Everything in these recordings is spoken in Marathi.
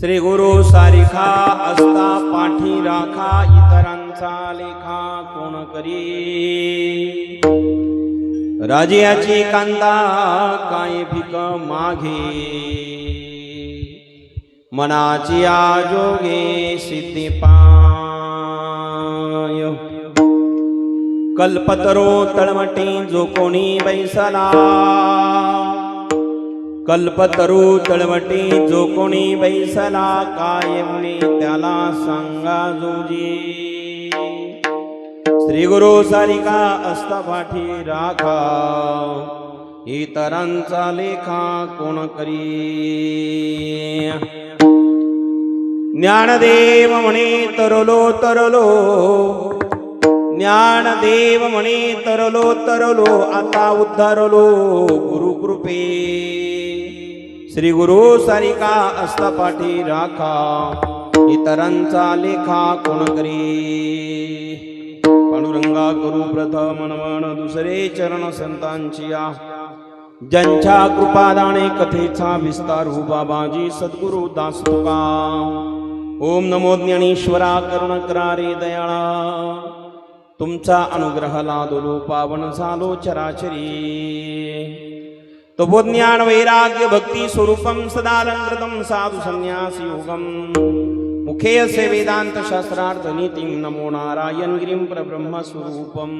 श्री गुरु सारिखा असता पाठी राखा इतरांचा लेखा कोण करी? राजियाची कांदा काय भिक मागे? मनाची आजोगे सिद्धी पाय. कल्पतरो तळमटी जो कोणी बैसला. कल्पतरू तळवटी जो कोणी बैसला कायमने त्याला सांगा जोजी. श्री गुरु सारिका असता राखा इतरांचा लेखा कोण करी? ज्ञानदेव म्हणे तरलो तरलो. ज्ञानदेव म्हणे तरलो तरलो. आता उद्धारलो गुरु कृपे श्री गुरु सारिका असतापाठी राखा इतरांचा लेखा कोण करी? पांडुरंगा गुरु प्रथम दुसरे चरण संतांची आ ज्यांच्या कृपादाने कथेचा विस्तारू हो बाबाजी सद्गुरु दास तुका. ओम नमो ज्ञानेश्वरा करुण करारे दयाळा. तुमचा अनुग्रह लादलो पावन झालो चराचरी. तो ज्ञान वैराग्य भक्ती स्वरूपम सदालंकृतम साधु संन्यास योगम। मुखे असे वेदांत शास्त्रार्थ नीतिम नमो नारायण गिरीं प्रब्रह्म स्वरूपम।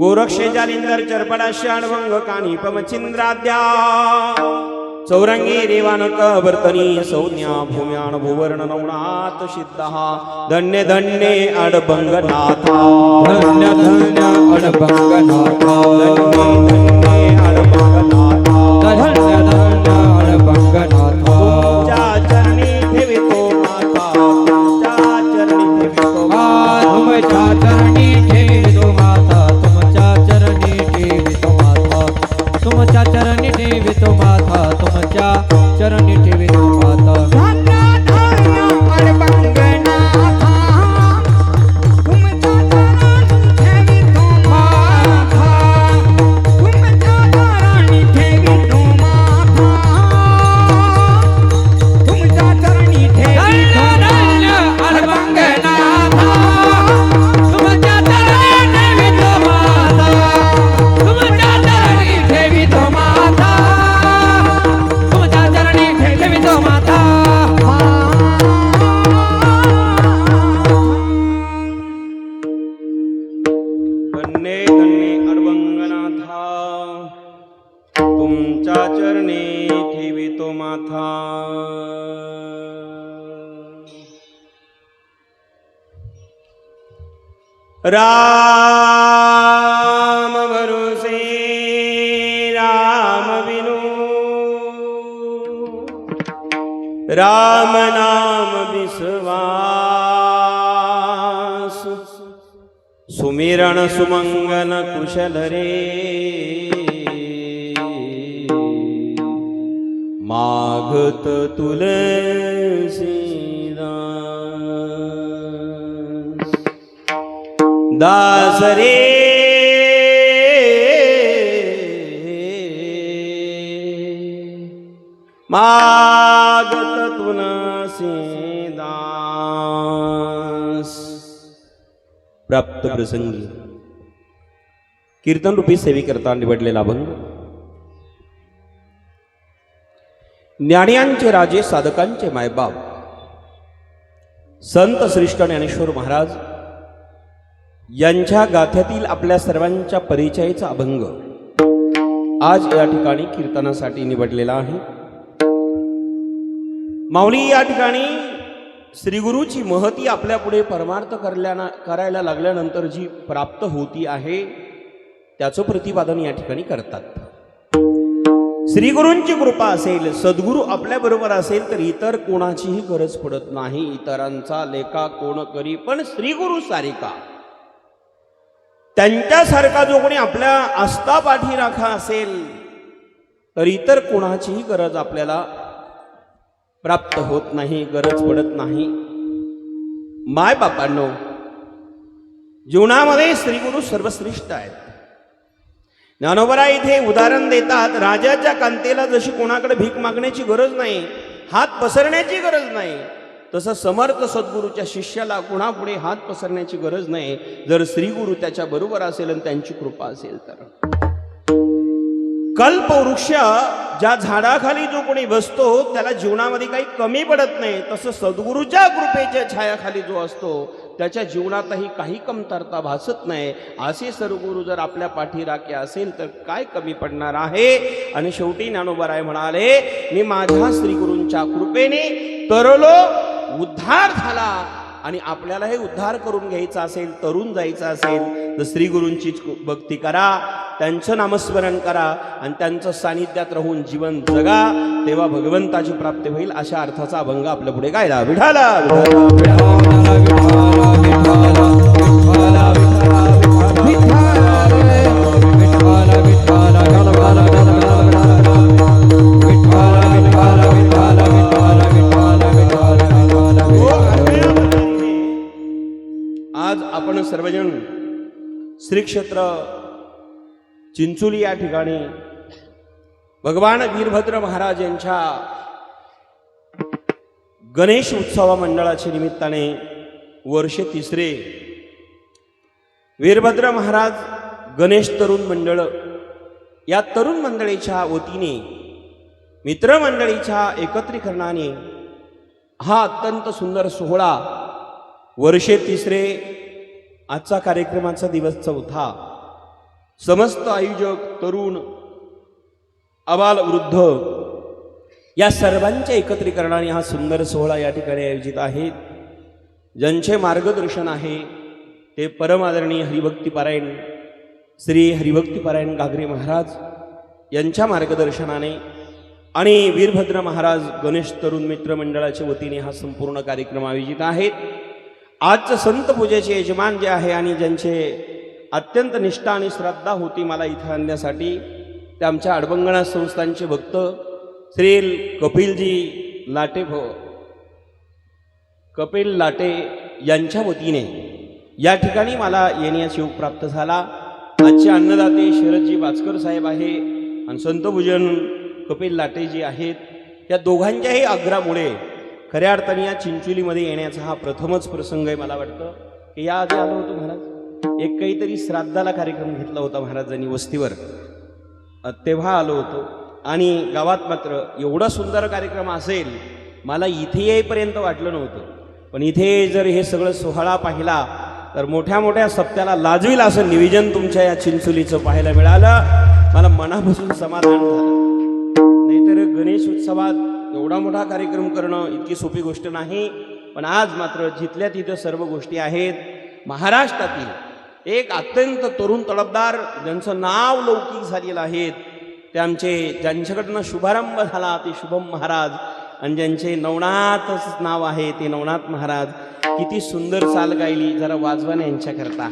गोरक्षे जालिंदर चरपडाश्याणवंग कानिपमचिंद्राद्या चौरंगी रेवानक वर्तनी संज्ञा भूम्यान भुवर्ण नवनाथ सिद्धा धन्य धन्य अडभंगनाथा. धन्य धन्य अडभंगनाथा. धन्य धन्य राम भरोसे राम बिनु राम नाम विश्वास। सुमिरण सुमंगल कुशल रे मागत तुलसीदास दास रे। मागत तुलसीदास प्राप्त प्रसंगी। कीर्तन रूपी सेवेकरता निवडलेला अभंग ज्ञानियांचे राजे साधकांचे मायबाप। संत श्रेष्ठ ज्ञानेश्वर महाराज। यांच्या गाथ्यातील आपल्या सर्वांच्या परिचयाचा अभंग. आज या ठिकाणी कीर्तनासाठी निवडलेला आहे. माऊली या ठिकाणी श्रीगुरूची महती आपल्या पुढे परमार्थ करल्याना करायला लागल्यानंतर जी प्राप्त होती आहे त्याचं प्रतिपादन या ठिकाणी करतात. श्रीगुरूंची कृपा असेल सद्गुरू आपल्याबरोबर असेल तर इतर कोणाचीही गरज पडत नाही. इतरांचा लेखा कोण करी पण श्रीगुरु सारिका. त्यांच्यासारखा जो कोणी आपल्या आस्था पाठीराखा असेल तर इतर कोणाचीही गरज आपल्याला प्राप्त होत नाही गरज पडत नाही. माय बापांनो जीवनामध्ये श्रीगुरु सर्वश्रेष्ठ आहेत. ज्ञानोबरा इथे उदाहरण देतात राजाच्या कांतेला जशी कोणाकडे भीक मागण्याची गरज नाही हात पसरण्याची गरज नाही तसं समर्थ सद्गुरूच्या शिष्याला कुणापुढे हात पसरण्याची गरज नाही. जर श्रीगुरु त्याच्या बरोबर असेल आणि त्यांची कृपा असेल तर. कल्पवृक्ष ज्या झाडाखाली जो कोणी बसतो त्याला जीवनामध्ये काही कमी पडत नाही. तसं सद्गुरूच्या कृपेच्या छायाखाली जो असतो त्याच्या जीवनातही काही कमतरता भासत नाही. असे सद्गुरू जर आपल्या पाठीराखे असेल तर काय कमी पडणार आहे? आणि शेवटी ज्ञानोबराय म्हणाले मी माझ्या श्रीगुरूंच्या कृपेने तरलो उद्धार झाला आणि आपल्याला हे उद्धार करून घ्यायचा असेल तरुण जायचं असेल तर श्री गुरूंचीच भक्ती करा त्यांचं नामस्मरण करा आणि त्यांचं सानिध्यात राहून जीवन जगा. तेव्हा भगवंताची प्राप्ती होईल अशा अर्थाचा अभंग आपल्या पुढे गायला. विठाला. सर्वजण श्रीक्षेत्र चिंचोली या ठिकाणी भगवान वीरभद्र महाराज यांच्या गणेश उत्सवा मंडळाच्या निमित्ताने वर्ष तिसरे वीरभद्र महाराज गणेश तरुण मंडळ या तरुण मंडळीच्या वतीने मित्रमंडळीच्या एकत्रीकरणाने हा अत्यंत सुंदर सोहळा वर्षे तिसरे आजचा कार्यक्रमाचा दिवस चौथा. समस्त आयोजक तरुण अबाल वृद्ध या सर्वांच्या एकत्रीकरणाने हा सुंदर सोहळा या ठिकाणी आयोजित आहेत ज्यांचे मार्गदर्शन आहे ते परमादरणीय हरिभक्तीपारायण श्री हरिभक्तीपारायण गागरे महाराज यांच्या मार्गदर्शनाने आणि वीरभद्र महाराज गणेश तरुण मित्र मंडळाच्या वतीने हा संपूर्ण कार्यक्रम आयोजित आहेत आजचं संत पूजेचे यजमान जे आहे आणि ज्यांचे अत्यंत निष्ठा आणि श्रद्धा होती मला इथं आणण्यासाठी ते आमच्या अडबंगणा संस्थांचे भक्त श्री कपिलजी लाटे भ कपिल लाटे यांच्या वतीने या ठिकाणी मला येण्यास योग प्राप्त झाला. आजचे अन्नदाते शरदजी वाचकर साहेब आहे आणि संतभूजन कपिल लाटेजी आहेत. या दोघांच्याही आग्रामुळे खऱ्या अर्थाने या चिंचोलीमध्ये येण्याचा हा प्रथमच प्रसंग आहे मला वाटतं. की या आधी आलो होतो महाराज. एक काहीतरी श्राद्धाला कार्यक्रम घेतला होता महाराजांनी वस्तीवर. तेव्हा आलो होतो. आणि गावात मात्र एवढा सुंदर कार्यक्रम असेल मला इथे येईपर्यंत वाटलं नव्हतं. पण इथे जर हे सगळं सोहळा पाहिला तर मोठ्या मोठ्या सप्त्याला लाजवील असं निवेदन तुमच्या या चिंचोलीचं पाहायला मिळालं. मला मनापासून समाधान झालं. नाहीतर गणेश उत्सवात एवढा मोठा कार्यक्रम करणं इतकी सोपी गोष्ट नाही पण आज मात्र जिथल्या तिथं सर्व गोष्टी आहेत महाराष्ट्रातील एक अत्यंत तरुण तडफदार ज्यांचं नाव लौकिक झालेलं आहेत ते आमचे ज्यांच्याकडनं शुभारंभ झाला ते शुभम महाराज आणि ज्यांचे नवनाथच नाव आहे ते नवनाथ महाराज किती सुंदर चाल गायली जरा वाजवाने यांच्याकरता.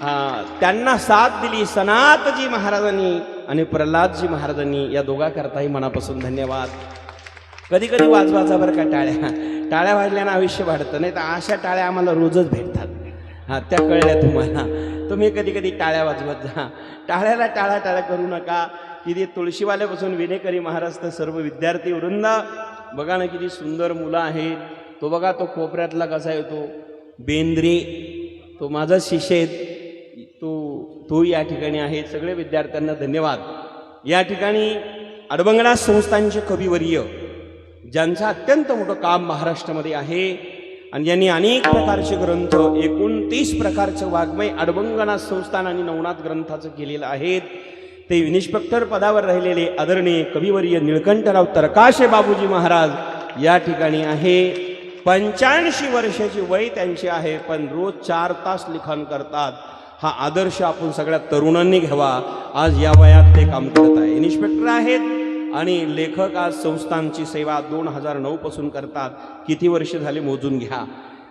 हा, त्यांना साथ दिली सनातजी महाराजांनी आणि प्रल्हादजी महाराजांनी या दोघाकरताही मनापासून धन्यवाद. कधी कधी वाजवाचा बरं का टाळ्या. टाळ्या वाजल्यानं आयुष्य वाढतं नाही तर अशा टाळ्या आम्हाला रोजच भेटतात. हां त्या कळल्या तुम्हाला. तुम्ही कधी कधी टाळ्या वाजवत जा. टाळ्याला टाळ्या टाळ्या करू नका. किती तुळशीवाल्यापासून विनेकरी महाराज तर सर्व विद्यार्थी वृंद. बघा ना किती सुंदर मुलं आहेत. तो बघा तो कोपऱ्यातला कसा येतो? बेंद्रे. तो माझा शिष्य आहे. तो या ठिकाणी आहे सगळे विद्यार्थ्यांना धन्यवाद. या ठिकाणी अडबंगणा संस्थांचे कविवर्य ज्यांचं अत्यंत मोठं काम महाराष्ट्रामध्ये आहे आणि यांनी अनेक प्रकारचे ग्रंथ एकोणतीस प्रकारचं वाङ्मय अडबंगणा संस्थान आणि नवनाथ ग्रंथाचं केलेलं आहेत. ते निष्पक्तर पदावर राहिलेले आदरणीय कविवर्य निळकंठराव तरकाशे बाबूजी महाराज या ठिकाणी आहे. पंच्याऐंशी वर्षाची वय त्यांची आहे पण रोज चार तास लिखाण करतात. हा आदर्श आपण सगळ्या तरुणांनी घ्यावा. आज या वयात ते काम करत आहे. इन्स्पेक्टर आहेत आणि लेखक आज संस्थांची सेवा दोन हजार नऊपासून करतात. किती वर्ष झाले मोजून घ्या.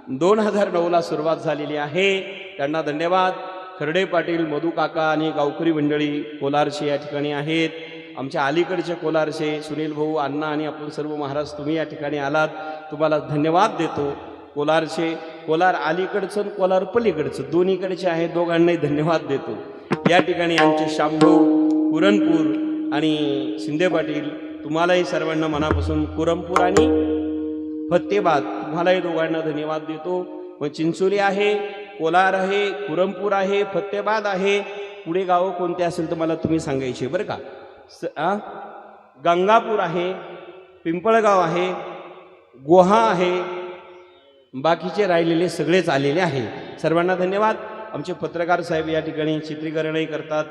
दोन हजार नऊला सुरुवात झालेली आहे. त्यांना धन्यवाद. खर्डे पाटील मधुकाका आणि गावकरी मंडळी कोलारचे या ठिकाणी आहेत. आमच्या अलीकडचे कोलारचे सुनील भाऊ अण्णा आणि आपण सर्व महाराज तुम्ही या ठिकाणी आलात. तुम्हाला धन्यवाद देतो. कोलारचे कोलार अलीकडचं कोलार पलीकडचं. दोन्हीकडचे आहे. दोघांनाही धन्यवाद देतो. या ठिकाणी आमचे शांभू पुरणपूर आणि शिंदे पाटील तुम्हालाही सर्वांना मनापासून कुरमपूर आणि फत्तेबाद. तुम्हालाही दोघांना धन्यवाद देतो. मग चिंचोली आहे कोलार आहे कुरमपूर आहे फत्तेबाद आहे. पुढे गावं कोणते असेल तर मला तुम्ही सांगायचे. बरं का? स गंगापूर आहे पिंपळगाव आहे गोहा आहे बाकीचे राहिलेले सगळेच आलेले आहे. सर्वांना धन्यवाद. आमचे पत्रकार साहेब या ठिकाणी चित्रीकरणही करतात.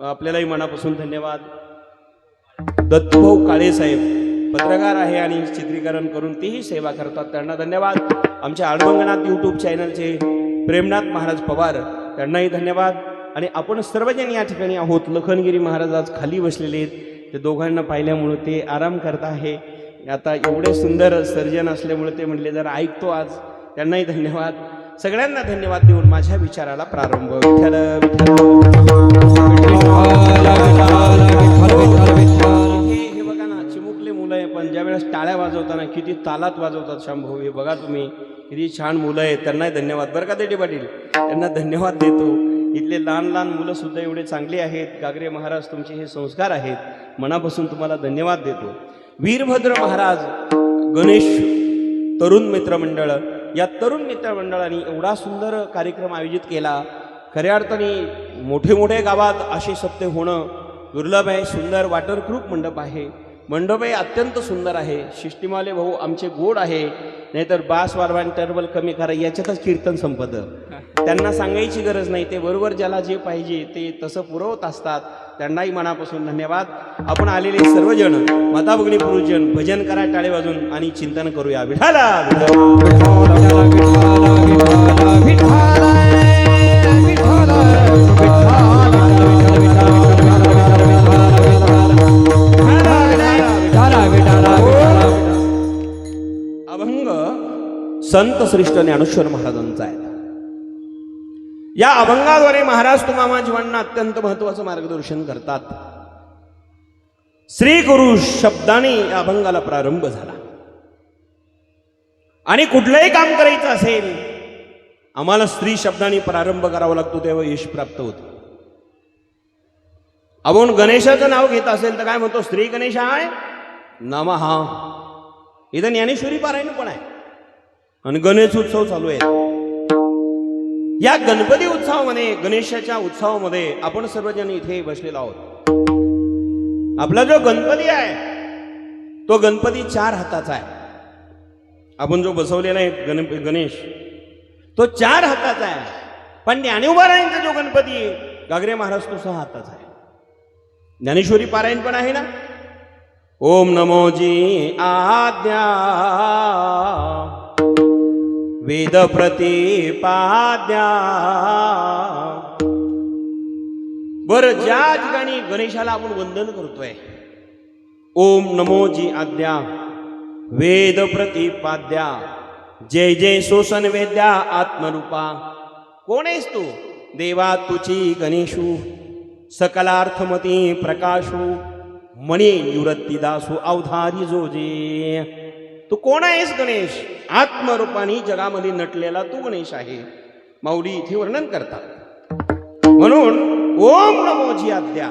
आपल्यालाही मनापासून धन्यवाद. दत्तभाऊ काळे साहेब पत्रकार आहे आणि चित्रीकरण करून तेही सेवा करतात. त्यांना धन्यवाद. आमच्या आडमंगनाथ यूट्यूब चॅनलचे प्रेमनाथ महाराज पवार त्यांनाही धन्यवाद. आणि आपण सर्वजण या ठिकाणी आहोत. लखनगिरी महाराज आज खाली बसलेले आहेत. ते दोघांना पाहिल्यामुळं ते आराम करत आहे. आता एवढे सुंदर सर्जन असल्यामुळे ते म्हणले जरा ऐकतो आज. त्यांनाही धन्यवाद. सगळ्यांना धन्यवाद देऊन माझ्या विचाराला प्रारंभ. विठ्ठल हे बघा ना चिमुकले मुलं आहे पण ज्यावेळेस टाळ्या वाजवताना किती तालात वाजवतात शंभू. हे बघा तुम्ही किती छान मुलं आहेत. त्यांनाही धन्यवाद. बरं का देटे पाटील? त्यांना धन्यवाद देतो. इथले लहान लहान मुलं सुद्धा एवढे चांगले आहेत. गागरे महाराज तुमचे हे संस्कार आहेत. मनापासून तुम्हाला धन्यवाद देतो. वीरभद्र महाराज गणेश तरुण मित्रमंडळ या तरुण मित्रमंडळाने एवढा सुंदर कार्यक्रम आयोजित केला. खऱ्या अर्थाने मोठे मोठे गावात असे सत्य होणं दुर्लभ आहे. सुंदर वॉटरप्रूफ मंडप आहे. मंडप हे अत्यंत सुंदर आहे. शिष्टीमाले भाऊ आमचे गोड आहे. नाहीतर बास वारवान टर्बल कमी करा याच्यातच कीर्तन संपत. त्यांना सांगायची गरज नाही. ते बरोबर ज्याला जे पाहिजे ते तसं पुरवत असतात. त्यांनाही मनापासून धन्यवाद. आपण आलेले सर्वजण माता पुरुषजन भजन करा टाळे वाजून आणि चिंतन करूया. विठाला अभंग संत श्रेष्ठ ज्ञानेश्वर महाराजांचा आहे. या अभंगाद्वारे महाराज तुम्हा जीवांना अत्यंत महत्वाचं मार्गदर्शन करतात. श्री गुरु शब्दाने या अभंगाला प्रारंभ झाला. आणि कुठलंही काम करायचं असेल आम्हाला स्त्री शब्दाने प्रारंभ करावा लागतो तेव्हा यश प्राप्त होतं. आपण गणेशाचं नाव घेत असेल तर काय म्हणतो स्त्री गणेश आहे नमहा इथं ज्ञानेश्वरी पारायण पण आहे. आणि गणेश उत्सव चालू आहे. या गणपती उत्सवामध्ये गणेशाच्या उत्सवामध्ये आपण सर्वजण इथे बसलेलो आहोत. आपला जो गणपती आहे तो गणपती चार हाताचा आहे. आपण जो बसवलेला आहे गण गणेश तो चार हाताचा आहे. पण ज्ञानोबारायांचा जो गणपती आहे गागरे महाराज तो सहा हाताचा आहे. ज्ञानेश्वरी पारायण पण आहे ना? ओम नमो जी वेदप्रतिपाद्या वेद प्रतिपाद्या. बर ज्या ठिकाणी गणेशाला आपण वंदन करतोय ओम नमो जी आद्या वेद प्रतिपाद्या जय जय शोषण वेद्या आत्मरूपा. कोण आहेस तू? देवा तुची गणेशू सकलार्थमती प्रकाशू मणी निवृत्ती दासू अवधारी जोजे. तू कोण आहेस गणेश? आत्मरूपाने जगामध्ये नटलेला तू गणेश आहे. माऊली इथे वर्णन करतात. म्हणून ओम नमोजी आद्या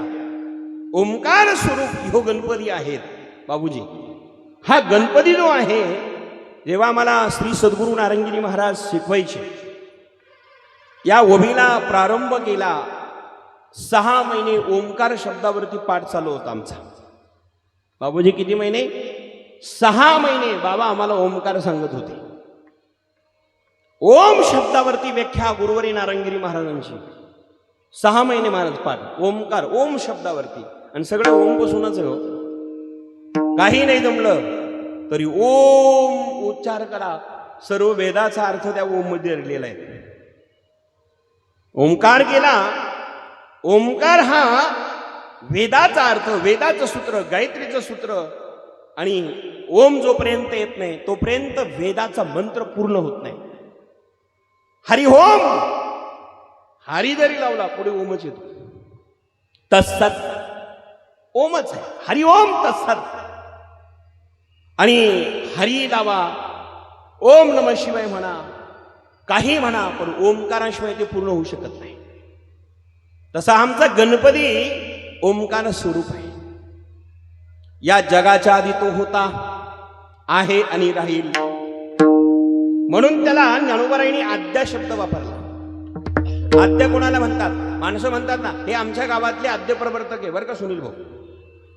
ओंकार स्वरूप हो गणपती आहेत. बाबूजी हा गणपती जो आहे जेव्हा मला श्री सद्गुरू नारंगिरी महाराज शिकवायचे या ओभीला प्रारंभ केला सहा महिने ओंकार शब्दावरती पाठ चालू होता आमचा. बाबूजी किती महिने? सहा महिने बाबा आम्हाला ओमकार सांगत होते. ओम शब्दावरती व्याख्या गुरुवारी नारंगिरी महाराजांची. सहा महिने महाराज पाठ ओमकार ओम शब्दावरती. आणि सगळं ओम बसूनच हो. काही नाही जमलं तरी ओम उच्चार करा. सर्व वेदाचा अर्थ त्या ओममध्ये दडलेला आहे. ओंकार केला. ओंकार हा वेदाचा अर्थ वेदाचं सूत्र गायत्रीचं सूत्र आणि ओम जोपर्यंत येत नाही तोपर्यंत वेदाचा मंत्र पूर्ण होत नाही. हरिओम हरी जरी लावला पुढे ओमच येतो. तत्सत. ओमच आहे. हरिओम तत्सत. आणि हरी लावा. ओम नम शिवाय म्हणा. काही म्हणा पण ओंकाराशिवाय ते पूर्ण होऊ शकत नाही. तसा आमचा गणपती ओंकार स्वरूप आहे. या जगाच्या आधी तो होता आहे आणि राहील. म्हणून त्याला ज्ञानोबराईने आद्या शब्द वापरला. आद्य कोणाला म्हणतात? माणसं म्हणतात ना हे आमच्या गावातले आद्य प्रवर्तक आहे बरं का सुनील भाऊ?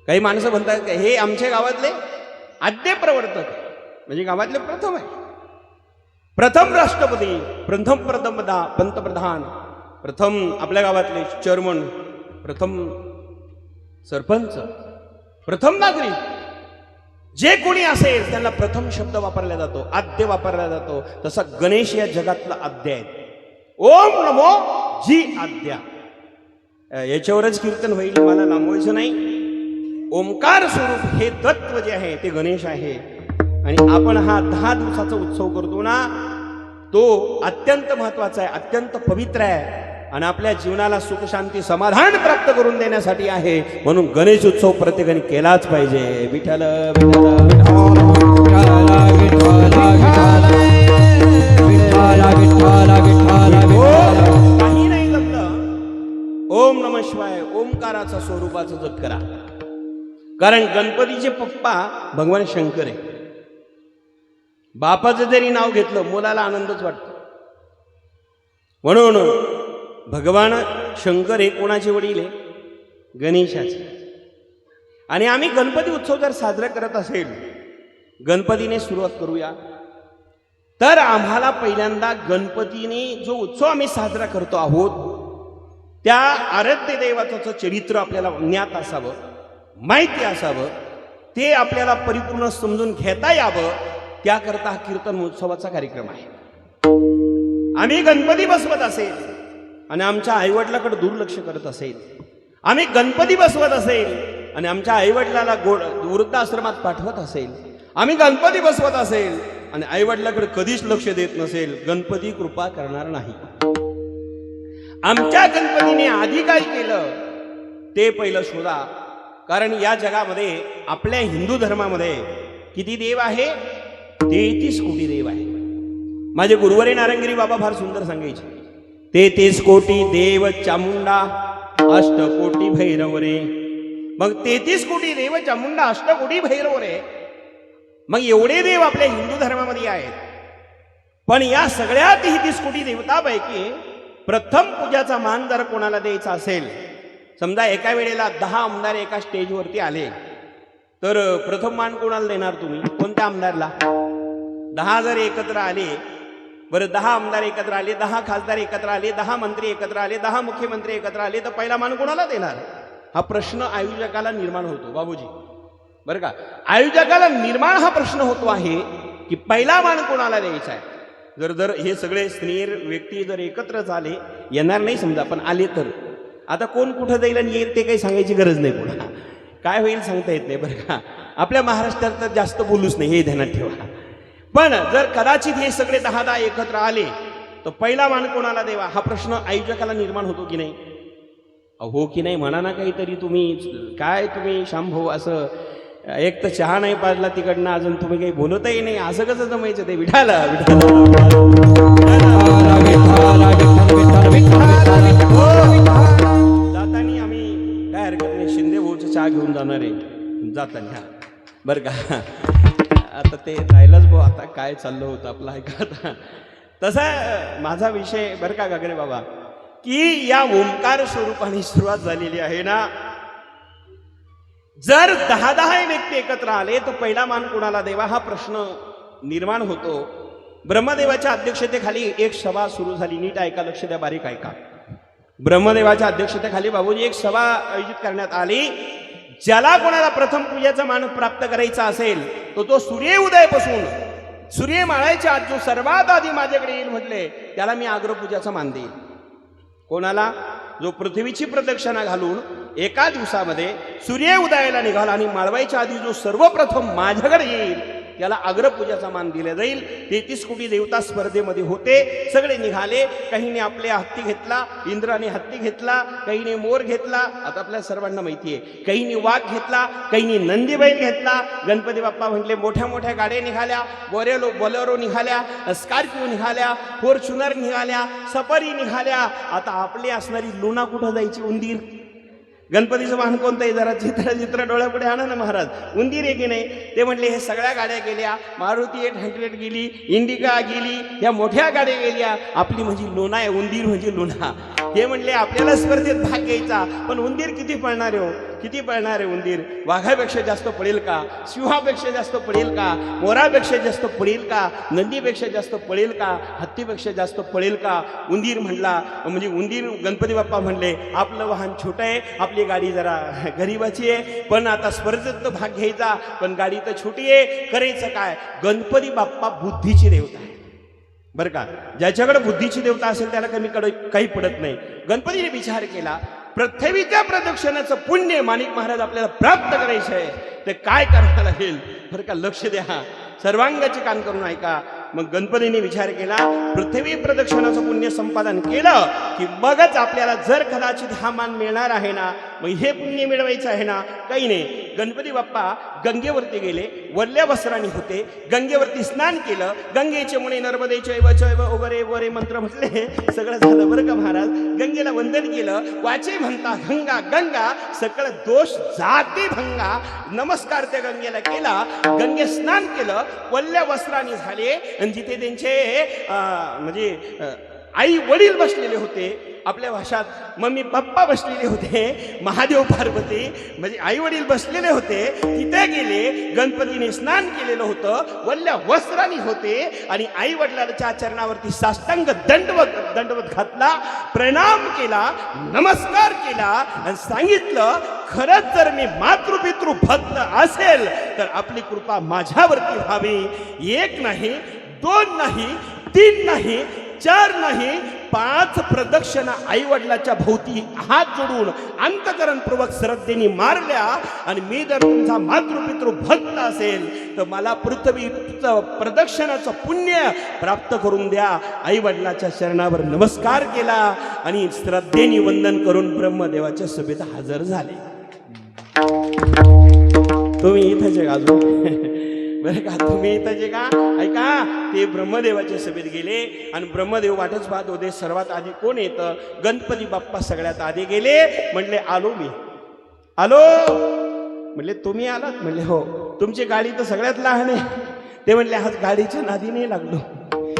काही माणसं म्हणतात का हे आमच्या गावातले आद्य प्रवर्तक म्हणजे गावातले प्रथम आहे. प्रथम राष्ट्रपती प्रथम प्रथम पंतप्रधान प्रथम आपल्या गावातले चेअरमन प्रथम सरपंच प्रथम नागरिक जे कोणी असेल त्यांना प्रथम शब्द वापरला जातो आद्य वापरला जातो. तसा गणेश या जगातला आद्य आहे. ओम नमो जी आद्या. याच्यावरच कीर्तन होईल मला लांबवायचं नाही. ओंकार स्वरूप हे तत्व जे आहे ते गणेश आहे. आणि आपण हा दहा दिवसाचा उत्सव करतो ना तो अत्यंत महत्त्वाचा आहे अत्यंत पवित्र आहे. आणि आपल्या जीवनाला सुख शांती समाधान प्राप्त करून देण्यासाठी आहे. म्हणून गणेश उत्सव प्रत्येकाने केलाच पाहिजे. विठ्ठल काही नाही जमलं ओम नम शिवाय ओमकाराचा स्वरूपाचा जप करा. कारण गणपतीचे पप्पा भगवान शंकर आहे. बापाचं जरी नाव घेतलं मुलाला आनंदच वाटतो. म्हणून भगवान शंकर हे कोणाचे वडील आहे? गणेशाचे. आणि आम्ही गणपती उत्सव जर साजरा करत असेल गणपतीने सुरुवात करूया. तर आम्हाला पहिल्यांदा गणपतीने जो उत्सव आम्ही साजरा करतो आहोत त्या आराध्य देवाचं चरित्र आपल्याला ज्ञात असावं माहिती असावं ते आपल्याला परिपूर्ण समजून घेता यावं त्याकरता हा कीर्तन महोत्सवाचा कार्यक्रम आहे. आम्ही गणपती बसवत असेल आणि आमच्या आईवडिलाकडे दुर्लक्ष करत असेल. आम्ही गणपती बसवत असेल. आणि आमच्या आईवडिलाला गोड वृद्धाश्रमात पाठवत असेल. आम्ही गणपती बसवत असेल. आणि आईवडिलाकडे कधीच लक्ष देत नसेल. गणपती कृपा करणार नाही. आमच्या गणपतीने आधी काय केलं? ते पहिलं शोधा. कारण या जगामध्ये आपल्या हिंदू धर्मामध्ये किती देव आहे? तेहतीस कोटी देव आहे माझे गुरुवारी नारंगिरी बाबा फार सुंदर सांगायचे. तेहतीस कोटी देव चामुंडा अष्टकोटी भैरव रे. मग तेहतीस कोटी देव चामुंडा अष्टकोटी भैरव रे. मग एवढे देव आपल्या हिंदू धर्मामध्ये आहेत. पण या सगळ्या तेहतीस कोटी देवतापैकी प्रथम पूजाचा मान जर कोणाला द्यायचा असेल समजा एका वेळेला दहा आमदार एका स्टेजवरती आले तर प्रथम मान कोणाला देणार तुम्ही? कोणत्या आमदारला? दहा जर एकत्र आले बरं दहा आमदार एकत्र आले दहा खासदार एकत्र आले दहा मंत्री एकत्र आले दहा मुख्यमंत्री एकत्र आले तर पहिला मान कोणाला देणार? हा प्रश्न आयोजकाला निर्माण होतो बाबूजी. बरं का? आयोजकाला निर्माण हा प्रश्न होतो आहे की पहिला मान कोणाला द्यायचा आहे? जर जर हे सगळे स्नेर व्यक्ती जर एकत्र झाले येणार नाही समजा पण आले तर. आता कोण कुठं जाईल आणि येईल ते काही सांगायची गरज नाही कोणा काय होईल सांगता येत नाही बरं का? आपल्या महाराष्ट्रात तर जास्त बोलूच नाही हे ध्यानात ठेवा. पण जर कदाचित हे सगळे दहा दहा एकत्र आले तर पहिला मान कोणाला देवा? हा प्रश्न आयोजकाला निर्माण होतो की नाही? हो की नाही म्हणा ना काहीतरी तुम्ही. काय तुम्ही शांभू असं एक तर चहा नाही पाजला तिकडनं अजून तुम्ही काही बोलतही नाही. असं कसं जमायचं ते? विठाला जाताना जातानी आम्ही काय हरकत नाही. शिंदे भाऊचं चहा घेऊन जाणार आहे. जाताना. बरं का? आता ते राहिलंच भाऊ आता काय चाललं होतं आपलं ऐका आता. तसा माझा विषय बरं का गागरे बाबा की या ओंकार स्वरूपाने सुरुवात झालेली आहे ना? जर दहा दहा व्यक्ती एकत्र आले तर पहिला मान कुणाला देवा हा प्रश्न निर्माण होतो. ब्रह्मदेवाच्या अध्यक्षतेखाली एक सभा सुरू झाली. नीट ऐका लक्ष द्या बारीक ऐका. ब्रह्मदेवाच्या अध्यक्षतेखाली बाबूजी एक सभा आयोजित करण्यात आली. ज्याला कोणाला प्रथम पूजेचा मान प्राप्त करायचा असेल तो तो सूर्य उदयापासून. सूर्य माळायच्या आत जो सर्वात आधी माझ्याकडे येईल म्हटले त्याला मी आग्रपूजाचा मान देईल कोणाला? जो पृथ्वीची प्रदक्षिणा घालून एका दिवसामध्ये सूर्य उदयाला निघाला आणि माळवायच्या आधी जो सर्वप्रथम माझ्याकडे येईल त्याला अग्रपूजाचा मान दिला जाईल. तेहतीस कोटी देवता स्पर्धेमध्ये होते. सगळे निघाले. काहीने आपले हत्ती घेतला इंद्राने हत्ती घेतला काहीने मोर घेतला. आता आपल्या सर्वांना माहिती आहे काहीने वाघ घेतला काहीने नंदीबैल घेतला. गणपती बाप्पा म्हटले मोठ्या मोठ्या गाड्या निघाल्या बोरेलो बोलेरो निघाल्या स्कॉर्पिओ निघाल्या फॉर्च्युनर निघाल्या सफारी निघाल्या. आता आपली असणारी लुना कुठं जायची उंदीर? गणपतीचं वाहन कोणतं आहे? जरा चित्र चित्र डोळ्यापुढे आणा ना महाराज. उंदीर आहे की नाही? ते म्हटले हे सगळ्या गाड्या गेल्या. मारुती एट हंड्रेड गेली इंडिका गेली या मोठ्या गाड्या गेल्या. आपली म्हणजे लोणा आहे उंदीर म्हणजे लोणा. हे म्हटले आपल्याला स्पर्धेत भाग घ्यायचा. पण उंदीर किती पळणार आहे हो? किती पळणार आहे उंदीर? वाघापेक्षा जास्त पळेल का? सिंहापेक्षा जास्त पळेल का? मोरापेक्षा जास्त पळेल का? नंदीपेक्षा जास्त पळेल का? हत्तीपेक्षा जास्त पळेल का? उंदीर म्हणला म्हणजे उंदीर गणपती बाप्पा म्हणले आपलं वाहन छोटं आहे आपली गाडी जरा गरीबाची आहे पण आता स्पर्धेत तर भाग घ्यायचा पण गाडी तर छोटी आहे. करायचं काय? गणपती बाप्पा बुद्धीची देवता आहे बरं का? ज्याच्याकडे बुद्धीची देवता असेल त्याला कमी कडे काही पडत नाही. गणपतीने विचार केला पृथ्वीच्या प्रदक्षिणाचं पुण्य माणिक महाराज आपल्याला प्राप्त करायचं आहे ते काय करायला लागेल बरं का लक्ष द्या. सर्वांगाचे कान करून ऐका. मग गणपतीने विचार केला पृथ्वी प्रदक्षिणाचं पुण्य संपादन केलं की मगच आपल्याला जर कदाचित हा मान मिळणार आहे ना मग हे पुण्य मिळवायचं आहे ना? काही नाही. गणपती बाप्पा गंगेवरती गेले वल्ल्या वस्त्राने होते गंगेवरती स्नान केलं गंगेचे मुळे नर्मदेचे वचैव वगैरे वगैरे मंत्र म्हटले. सगळं झालं बरं का महाराज? गंगेला वंदन केलं वाचे म्हणता गंगा गंगा सकळ दोष जाती भंगा. नमस्कार त्या गंगेला केला. गंगे स्नान केलं वल्ल्या वस्त्राने झाले आणि जिथे त्यांचे म्हणजे आई वडील बसलेले होते आपल्या भाषात मम्मी पप्पा बसलेले होते महादेव पार्वती म्हणजे आई वडील बसलेले होते तिथे गेले गणपतीने स्नान केलेलं होतं वल्ल्या वस्त्राने होते आणि आई वडिलांच्या चरणावरती साष्टांग दंडवत दंडवत घातला प्रणाम केला नमस्कार केला आणि सांगितलं खरंच जर मी मातृपितृ भक्त असेल तर आपली कृपा माझ्यावरती व्हावी. एक नाही दोन नाही तीन नाही चार नाही पाच प्रदक्षिणा आई वडिलाच्या भोवती हात जोडून अंतकरणपूर्वक श्रद्धेने मारल्या आणि मी जर तुमचा मातृपितृ भक्त असेल तर मला पृथ्वी प्रदक्षिणाचं पुण्य प्राप्त करून द्या. आई वडिलाच्या चरणावर नमस्कार केला आणि श्रद्धेने वंदन करून ब्रह्मदेवाच्या सभेत हजर झाले. तुम्ही इथंच आहे अजून बरं का तुम्ही इथं जे का ऐका ते ब्रह्मदेवाच्या सभेत गेले आणि ब्रह्मदेव वाटच पाहत होते सर्वात आधी कोण येतं? गणपती बाप्पा सगळ्यात आधी गेले म्हणले आलो मी. आलो? म्हणले तुम्ही आलात? म्हणले हो. तुमची गाडी तर सगळ्यात लहान आहे. ते म्हणले आज गाडीच्या नादीने लागलो.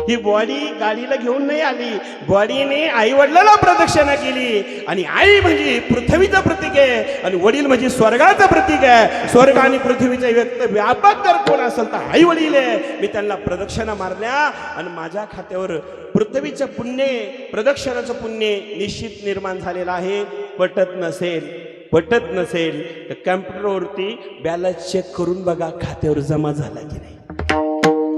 ही बॉडी गाडीला घेऊन नाही आली. बॉडीने आई वडिलाला प्रदक्षिणा केली. आणि आई म्हणजे पृथ्वीचं प्रतीक आहे. आणि वडील म्हणजे स्वर्गाचं प्रतीक आहे. स्वर्ग आणि पृथ्वीचा व्यक्त व्यापक जर कोण असेल तर आई वडील आहे. मी त्यांना प्रदक्षिणा मारल्या. आणि माझ्या खात्यावर पृथ्वीचं पुण्य प्रदक्षिणाचं पुण्य निश्चित निर्माण झालेलं आहे. पटत नसेल पटत नसेल तर कॅम्प्युटरवरती बॅलन्स चेक करून बघा खात्यावर जमा झाला की नाही.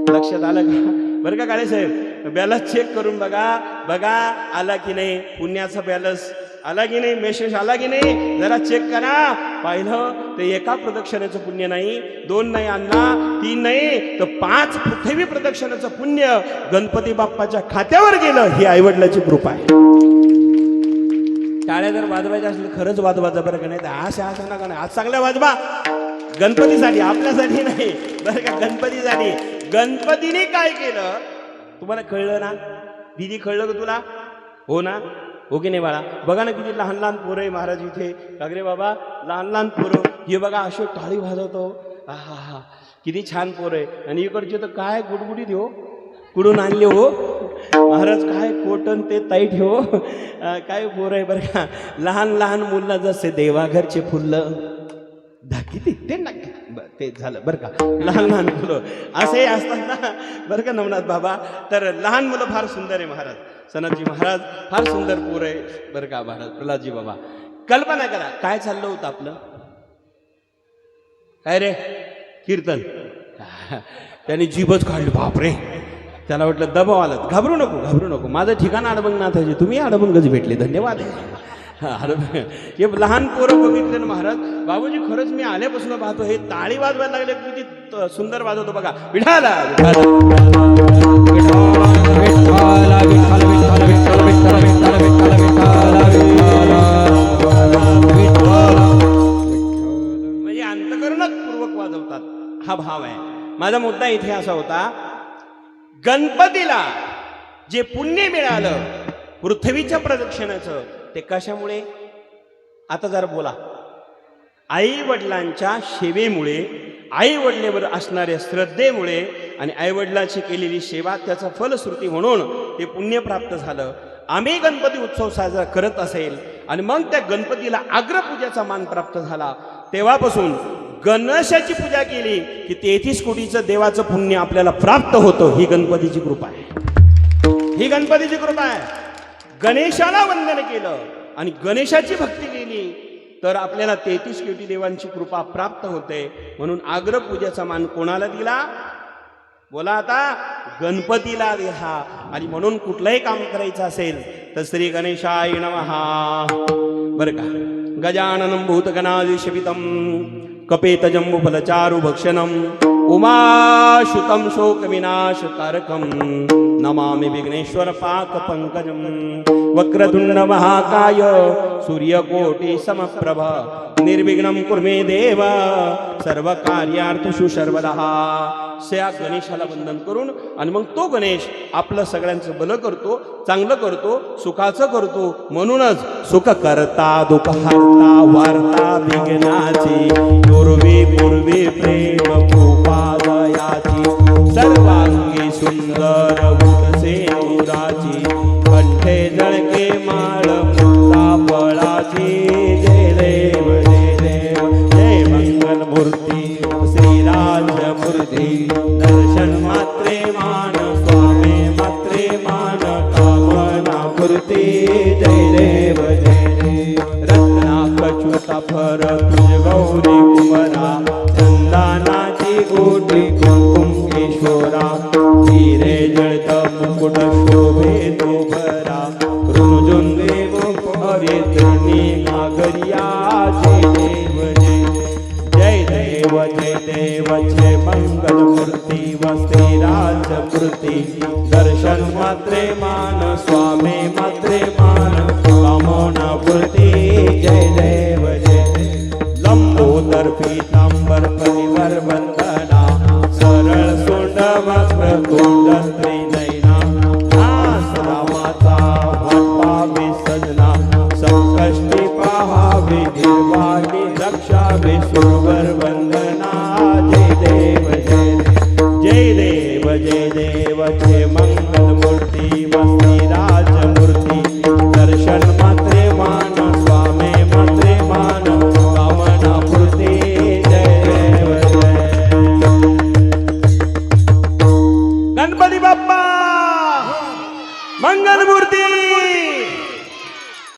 लक्षात आलं का? बरं का काळे साहेब? बॅलन्स चेक करून बघा. बघा आला की नाही? पुण्याचा बॅलन्स आला की नाही? मेसेज आला की नाही? जरा चेक करा. पाहिलं तर एका प्रदक्षिणाचं पुण्य नाही दोन नाही अण्णा तीन नाही तर पाच पृथ्वी प्रदक्षिणाचं पुण्य गणपती बाप्पाच्या खात्यावर गेलं ही आईवडिलाची कृपा आहे. टाळ्या जर वाजवायच्या असेल खरंच वाजवायचं बरं का नाही? तर आश आशा नका नाही आज चांगल्या वाजवा. गणपतीसाठी आपल्यासाठी नाही. बरं का गणपतीसाठी. गणपतीने काय केलं? तुम्हाला कळलं ना? दिदी कळलं का तुला? हो ना? हो की नाही बाळा? बघा ना किती लहान लहान पोरं आहे महाराज इथे. कागरे बाबा? लहान लहान पोरं. हे बघा अशोक टाळी वाजवतो. हा हा. हा किती छान पोरं आहे. आणि इकडचे तर काय गुडगुडीत हो कुठून आणले हो? महाराज काय कोटन ते ताई हो काय पोर आहे बरं का? लहान लहान मुलं जसे देवाघरचे फुलं. धाकी ते नक्की. ते झालं. बरं का? लहान लहान मुलं. असे असतात ना बरं का नवनाथ बाबा? तर लहान मुलं फार सुंदर आहे महाराज. सनदजी महाराज फार सुंदर पोर आहे. बरं का महाराज? प्रल्हादजी बाबा. कल्पना करा काय चाललं होतं आपलं? काय रे? कीर्तन. त्याने जीभच काढली. बापरे. त्याला वाटलं दबाव आलं. घाबरू नको घाबरू नको. माझं ठिकाण अडबंग नाथाजी तुम्ही अडबंगच भेटले. धन्यवाद. हे लहान पोरं बघितले ना महाराज. बाबूजी खरंच मी आल्यापासून पाहतो हे ताळी वाजवायला लागले किती सुंदर वाजवतो बघा. विठाला म्हणजे अंतकरणच पूर्वक वाजवतात. हा भाव आहे. माझा मुद्दा इथे असा होता गणपतीला जे पुण्य मिळालं पृथ्वीच्या प्रदक्षिणाचं ते कशामुळे? आता जरा बोला. आई वडिलांच्या सेवेमुळे आई वडिलेवर असणाऱ्या श्रद्धेमुळे आणि आई वडिलांची केलेली सेवा त्याचा फलश्रुती म्हणून ते पुण्य प्राप्त झालं. आम्ही गणपती उत्सव साजरा करत असेल आणि मग त्या गणपतीला अग्रपूजाचा मान प्राप्त झाला. तेव्हापासून गणेशाची पूजा केली की तेहतीस कोटीचं देवाचं पुण्य आपल्याला प्राप्त होतं. ही गणपतीची कृपा आहे. ही गणपतीची कृपा आहे. गणेशाला वंदन केलं आणि गणेशाची भक्ती केली तर आपल्याला तेहतीस कोटी देवांची कृपा प्राप्त होते. म्हणून आग्र पूजेचा मान कोणाला दिला? बोला आता गणपतीला दिला. आणि म्हणून कुठलंही काम करायचं असेल तर श्री गणेशाय नमहा बरं का? गजाननं भूतगणादिशपितं कपेतजंबुफलचारु भक्षणम उमाशुतं शोकविनाशकारकं नमामि विघ्नेश्वर पाकपङ्कजं वक्रतुण्डमहाकाय सूर्यकोटिसमप्रभ। सूर्यकोटि समप्रभ निर्विघ्नं कुर्मे देव। सर्व कार्यार्थषु सर्वदा त्या गणेशाला वंदन करून आणि मग तो गणेश आपलं सगळ्यांचं भलं करतो चांगलं करतो सुखाचं करतो. म्हणूनच सुख करता दुःख वार्ता विघ्नाची पूर्वी पूर्वी प्रेम गोपा सुंदर उतसे उराची कंठे जळके माळ मुक्ता फळाची जय देव जय देव जय मंगल मूर्ती श्रीराज मूर्ती दर्शन मात्रे मान स्वामी मात्रे मान कामना मूर्ती जय देव जय देव रत्ना कचुता फर तुझ गौरी जयदमुकुटोजुेवर्याय जय देव जय देव जय मङ्गति वस्त्रे राजकृति दर्शन्वत्रे मानस